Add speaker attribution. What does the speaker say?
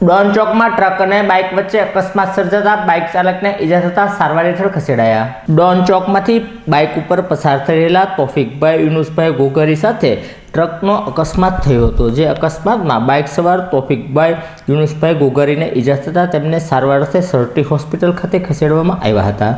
Speaker 1: Don ચોકમાં truck અને bike વચ્ચે અકસ્માત સર્જાતા બાઇક ચાલકને ઈજા થતા સારવાર હેઠળ ખસેડાયા. ડોન ચોકમાંથી બાઇક ઉપર પસાર થઈ રહેલા તોફિકભાઈ યુનુસભાઈ ગોગરી સાથે ટ્રકનો અકસ્માત થયો હતો, જે અકસ્માતમાં બાઇક સવાર તોફિકભાઈ યુનુસભાઈ ગોગરીને ઈજા થતાં તેમને સારવાર અર્થે સરટી હોસ્પિટલ ખાતે ખસેડવામાં આવ્યા હતા.